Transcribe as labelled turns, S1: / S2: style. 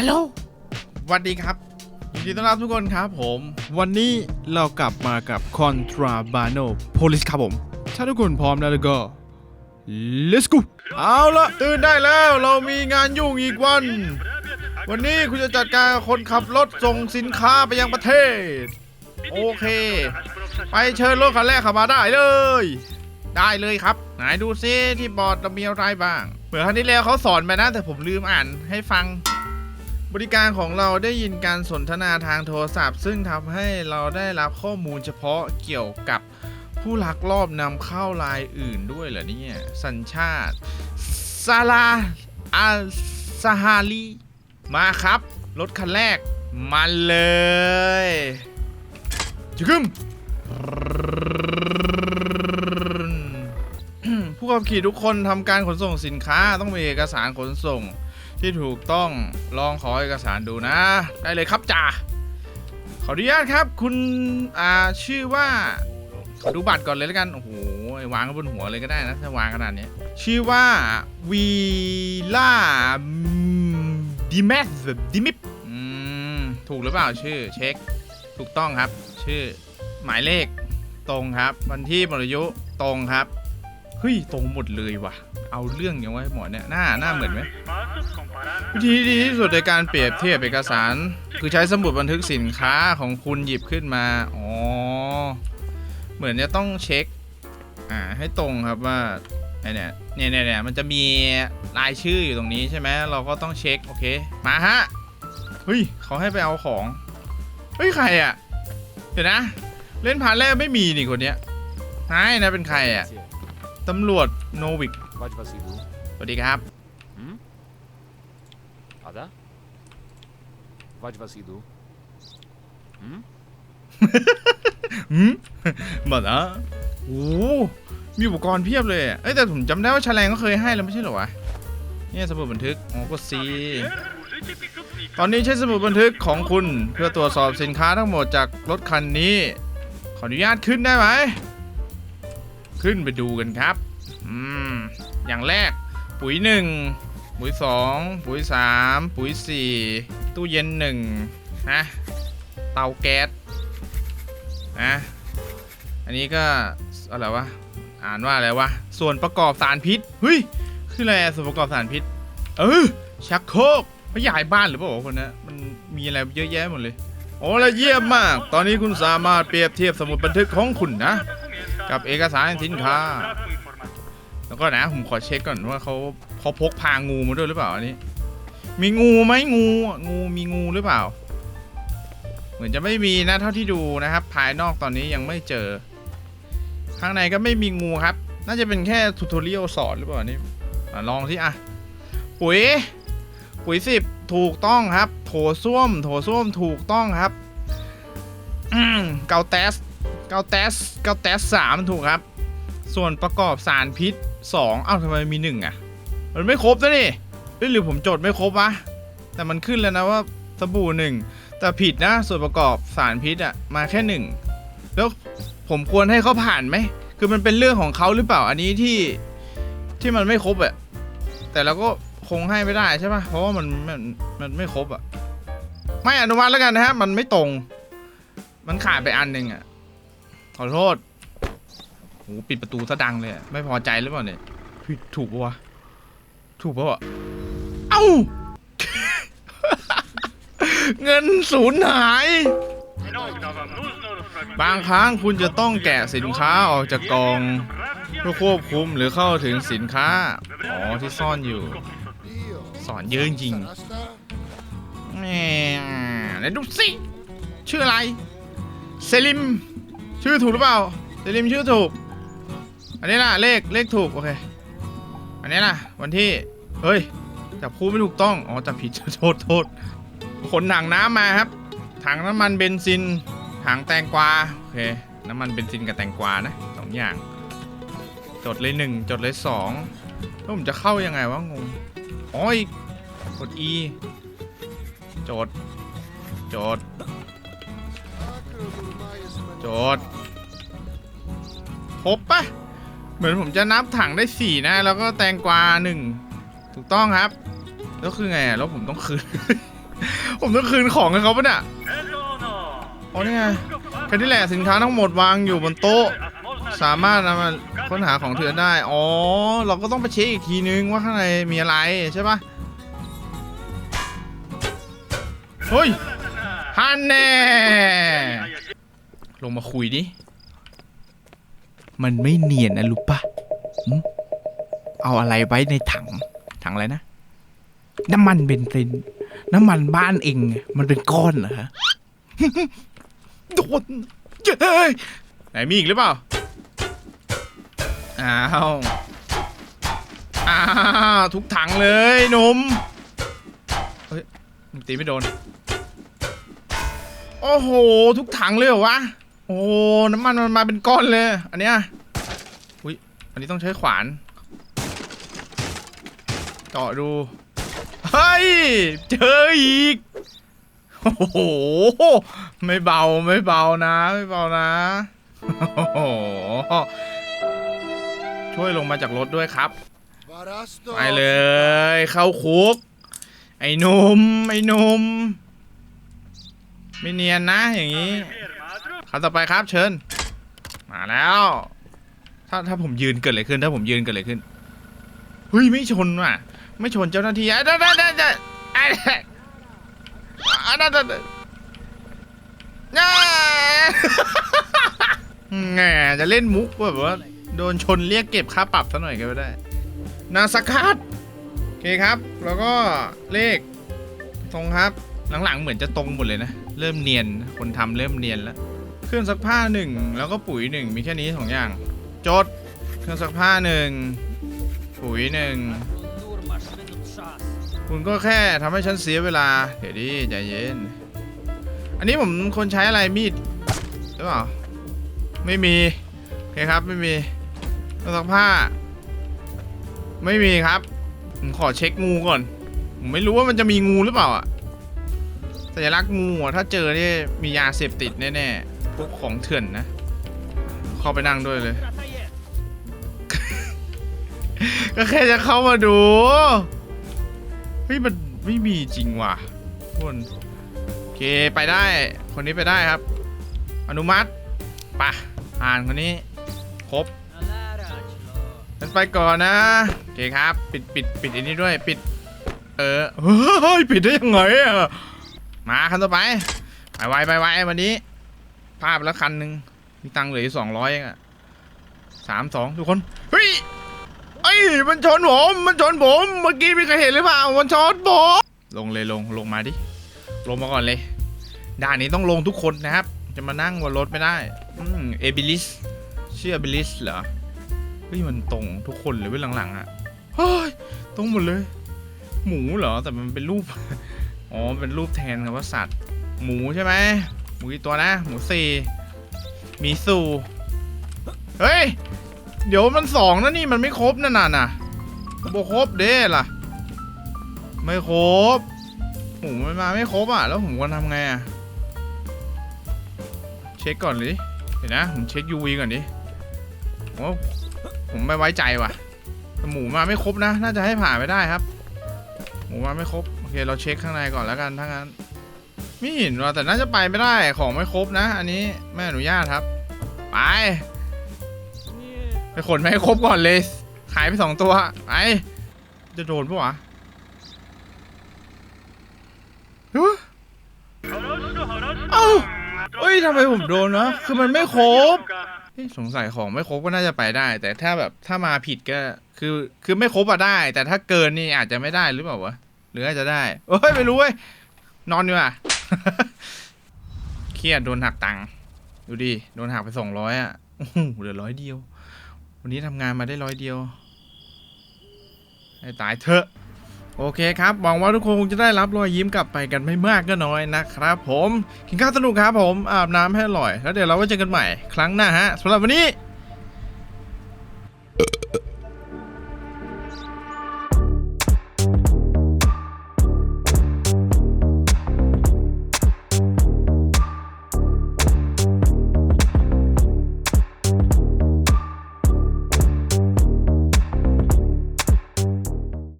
S1: ฮัลโหลสวัสดีครับยินดีต้อนรับทุกคนครับผม วันนี้เรากลับมากับ Contrabano Police ครับผม ถ้าทุกคนพร้อมแล้วก็ let's go เอาละตื่นได้แล้วเรามีงานยุ่งอีกวัน วันนี้คุณจะจัดการคนขับรถส่งสินค้าไปยังประเทศ โอเค ไปเชิญรถคันแรกเข้ามาได้เลย ได้เลยครับ ไหนดูซิที่บอร์ดเรามีอะไรบ้างเหมือนครั้งที่แล้วเขาสอนไปนะแต่ผมลืมอ่านให้ฟัง บริการของเราได้ยินการสนทนาทางโทรศัพท์ ซึ่งทำให้เราได้รับข้อมูลเฉพาะเกี่ยวกับผู้ลักลอบนำเข้ารายอื่นด้วยเหรอเนี่ย สัญชาติซาลาอาซาฮาลีมาครับ รถคันแรก มาเลยจึกึมผู้ขับขี่ทุกคนทำการขนส่งสินค้าต้องมีเอกสารขนส่ง ที่ถูกต้องลองขอเอกสารดูนะ ได้เลยครับจ่าขออนุญาตครับ คุณอ่าชื่อว่าขอดูบัตรก่อนเลยแล้วกันโอ้โหวางไว้บนหัวเลยก็ได้นะถ้าวางขนาดนี้ชื่อว่าวีล่าดิเมสดิมิปถูกหรือเปล่าชื่อเช็ค ถูกต้องครับ ชื่อหมายเลขตรงครับ วันที่หมดอายุตรงครับ เฮ้ยตรงหมดเลยว่ะ เอาเรื่องอย่างไว้หมดเนี่ยหน้าหน้าเหมือนไหมวิธีที่ดีที่สุดในการเปรียบเทียบเอกสาร คือใช้สมุดบันทึกสินค้าของคุณหยิบขึ้นมา อ๋อ เหมือนจะต้องเช็ค อ่า ให้ตรงครับว่าไอเนี่ยเนี่ยเนี่ยเนี่ยมันจะมีรายชื่ออยู่ตรงนี้ใช่ไหมเราก็ต้องเช็ค โอเค มาฮะ เฮ้ยเขาให้ไปเอาของ เฮ้ย ใครอะเดี๋ยวนะ เล่นผ่านแรกไม่มีนี่คนเนี้ยนายนะเป็นใครอะ ตำรวจโนวิก
S2: Watch was he
S1: สวัสดีครับ
S2: Hmm? Ada? Watch was he do. Hmm?
S1: หืม มาละโอ้มีอุปกรณ์เพียบเลยเอ้ยแต่ผมจำได้ว่าชาแรงก็เคยให้แล้วไม่ใช่เหรอวะ เนี่ยสมุดบันทึกโอ้กดซีตอนนี้ใช้สมุดบันทึกของคุณ เพื่อตรวจสอบสินค้าทั้งหมดจากรถคันนี้ ขออนุญาตขึ้นได้ไหม ขึ้นไปดูกันครับ อืม อย่างแรกปุ๋ยหนึ่งปุ๋ยสองปุ๋ยสามปุ๋ยสี่ตู้เย็นหนึ่งนะเตาแก๊สนะอันนี้ก็อะไรวะ อ่านว่าอะไรวะ ส่วนประกอบสารพิษ เฮ้ย คืออะไรส่วนประกอบสารพิษ เออ ชักโครกเขาย้ายบ้านหรือเปล่าคนนี้มันมีอะไรเยอะแยะหมดเลย โอ้และเยี่ยมมาก ตอนนี้คุณสามารถเปรียบเทียบสมุดบันทึกของคุณนะ กับเอกสารสินค้า แล้วก็นะผมขอเช็คก่อนว่าเขาเขาพกพางูมาด้วยหรือเปล่าอันนี้ มีงูไหมงูงูมีงูหรือเปล่า เหมือนจะไม่มีนะเท่าที่ดูนะครับ ภายนอกตอนนี้ยังไม่เจอ ข้างในก็ไม่มีงูครับ น่าจะเป็นแค่ทูตอเรียลสอนหรือเปล่านี่ลองที่อะปุ๋ยปุ๋ยสิบถูกต้องครับ โถส้วม โถส้วมถูกต้องครับอืมเกาแตส เกาแตสเกาแตสสามถูกครับ ส่วนประกอบสารพิษสองอ้าวทำไมมีหนึ่งอะ มันไม่ครบนะนี่หรือผมจดไม่ครบวะแต่มันขึ้นแล้วนะว่าสบู่หนึ่งแต่ผิดนะส่วนประกอบสารพิษอะมาแค่หนึ่งแล้วผมควรให้เขาผ่านไหม คือมันเป็นเรื่องของเขาหรือเปล่าอันนี้ที่ที่มันไม่ครบอะแต่เราก็คงให้ไม่ได้ใช่ปะเพราะว่ามันมันมันไม่ครบอะไม่อนุมัติแล้วกันนะฮะมันไม่ตรง มันขาดไปอันหนึ่งอะ ขอโทษโหปิดประตูซะดังเลยอะไม่พอใจหรือเปล่าเนี่ยผิดถูกปะวะ ถูกปะวะ เอ้า เงินสูญหาย บางครั้งคุณจะต้องแกะสินค้าออกจากกล่อง เพื่อควบคุมหรือเข้าถึงสินค้า อ๋อ ที่ซ่อนอยู่ สอนเยอะจริงแหม่ไหนดูสิ ชื่ออะไร เซลิม ชื่อถูกหรือเปล่าเซลิมชื่อถูก อันนี้ล่ะเลขเลขถูกโอเค อันนี้ล่ะ วันที่ เฮ้ยจับคู่ไม่ถูกต้อง อ๋อจับผิดโทษโทษขนถังน้ำมาครับ ถังน้ำมันเบนซิน ถังแตงกวา โอเค น้ำมันเบนซินกับแตงกวานะสองอย่าง จดเลยหนึ่งจดเลยสองแล้วผมจะเข้ายังไงวะงงอ๋ออีกกด E จดจด จดครบปะเหมือนผมจะนับถังได้สี่นะ แล้วก็แตงกวาหนึ่งถูกต้องครับ แล้วคือไงแล้วผมต้องคืน ผมต้องคืนของให้เขาปะเนี่ยอ๋อนี่ไงแค่นี้แหละสินค้าทั้งหมดวางอยู่บนโต๊ะ สามารถนำมาค้นหาของเถื่อนได้ อ๋อ เราก็ต้องไปเช็คอีกทีนึงว่าข้างในมีอะไรใช่ปะเฮ้ยฮันแน่ ลงมาคุยดิ มันไม่เนียนนะรู้ปะหึเอาอะไรไว้ในถัง ถังอะไรนะ น้ำมันเบนซิน น้ำมันบ้านเอง มันเป็นก้อนเหรอฮะ โดนเย้ยไหนมีอีกหรือเปล่า อ้าว อ้าว ทุกถังเลยหนุ่มเฮ้ยมึงตีไม่โดน โอ้โห ทุกถังเลยเหรอวะ โอ้น้ำมันมันมาเป็นก้อนเลย อันเนี้ยอุ้ยอันนี้ต้องใช้ขวานเจาะดู เฮ้ย เจออีก โอ้โห ไม่เบาไม่เบานะ ไม่เบานะโอ้โหช่วยลงมาจากรถด้วยครับ ไปเลย เข้าคุก ไอ้นุ่มไอ้นุ่มไม่เนียนนะอย่างนี้ คำต่อไปครับเชิญ มาแล้ว ถ้าถ้าผมยืนเกิดอะไรขึ้น ถ้าผมยืนเกิดอะไรขึ้นเฮ้ยไม่ชนว่ะ ไม่ชนเจ้าหน้าที่อะได้ได้ได้ได้อะอะได้ได้ได้ง่าแง่จะเล่นมุกแบบว่าโดนชนเรียกเก็บค่าปรับซะหน่อยก็ไม่ได้ นาสกัดโอเคครับ แล้วก็เลขตรงครับ หลังๆเหมือนจะตรงหมดเลยนะ เริ่มเนียน คนทำเริ่มเนียนแล้ว เครื่องซักผ้าหนึ่งแล้วก็ปุ๋ยหนึ่งมีแค่นี้สองอย่างจดเครื่องซักผ้าหนึ่งปุ๋ยหนึ่งคุณก็แค่ทำให้ฉันเสียเวลา เดี๋ยวดิใจเย็น อันนี้ผมคนใช้อะไรมีดหรือเปล่าไม่มีโอเคครับไม่มีเครื่องซักผ้า ไม่มีครับผมขอเช็คงูก่อนผมไม่รู้ว่ามันจะมีงูหรือเปล่าอะสัญลักษณ์งูอะถ้าเจอนี่มียาเสพติดแน่ๆ พวกของเถื่อนนะ เข้าไปนั่งด้วยเลย ก็แค่จะเข้ามาดู เฮ้ย มันไม่มีจริงว่ะคนโอเค ไปได้ คนนี้ไปได้ครับ อนุมัติปะอ่านคนนี้ ครบฉันไปก่อนนะโอเคครับ ปิดปิดปิดอันนี้ด้วยปิด เออเฮ้ย ปิดได้ยังไงอะมาคันต่อไป ไปไวไปไววันนี้ ภาพแล้วคันหนึ่งมีตังค์เหลืออยู่สองร้อยเองอะสามสองทุกคนเฮ้ยไอ้มันชนผมมันชนผมเมื่อกี้มีใครเห็นหรือเปล่ามันชนผมลงเลยลงลงมาดิลงมาก่อนเลยด่านนี้ต้องลงทุกคนนะครับ จะมานั่งบนรถไม่ได้อืมเอบิลิสชื่อเอบิลิสเหรอเฮ้ยมันตรงทุกคนเลยเว้ยหลังๆอะเฮ้ยตรงหมดเลย หมูเหรอแต่มันเป็นรูปอ๋อเป็นรูปแทนคำว่าสัตว์ หมูใช่ไหม หมูกี่ตัวนะ หมูสี่มีสูเฮ้ย เดี๋ยวมันสองนะนี่มันไม่ครบนั่นน่ะน่ะบครบเด้ล่ะ ไม่ครบหมูมันมาไม่ครบอะ แล้วผมควรทำไงอะ เช็คก่อนดิเดี๋ยวนะ ผมเช็ค UV ก่อนดิผมว่าผมไม่ไว้ใจว่ะหมูมาไม่ครบนะ น่าจะให้ผ่านไปได้ครับ หมูมาไม่ครบ โอเค เราเช็คข้างในก่อนแล้วกันถ้างั้น ไม่เห็นว่าแต่น่าจะไปไม่ได้ของไม่ครบนะ อันนี้ไม่อนุญาตครับ ไปไปขนไม่ให้ครบก่อนเลยขายไปสองตัวไปจะโดนปะวะเอ้าเอ้ยทำไมผมโดนวะคือมันไม่ครบสงสัยของไม่ครบก็น่าจะไปได้ แต่ถ้าแบบถ้ามาผิดก็คือคือไม่ครบอะได้ แต่ถ้าเกินนี่อาจจะไม่ได้หรือเปล่าวะหรืออาจจะได้เอ้ยไม่รู้เว้ยนอนดีกว่า เครียดโดนหักตังค์ดูดิ โดนหักไปสองร้อยอะเหลือร้อยเดียว วันนี้ทำงานมาได้ร้อยเดียวให้ตายเถอะ โอเคครับ หวังว่าทุกคนคงจะได้รับรอยยิ้มกลับไปกันไม่มากก็น้อยนะครับผม กินข้าวสนุกครับผม อาบน้ำให้อร่อย แล้วเดี๋ยวเราไว้เจอกันใหม่ ครั้งหน้าฮะสำหรับวันนี้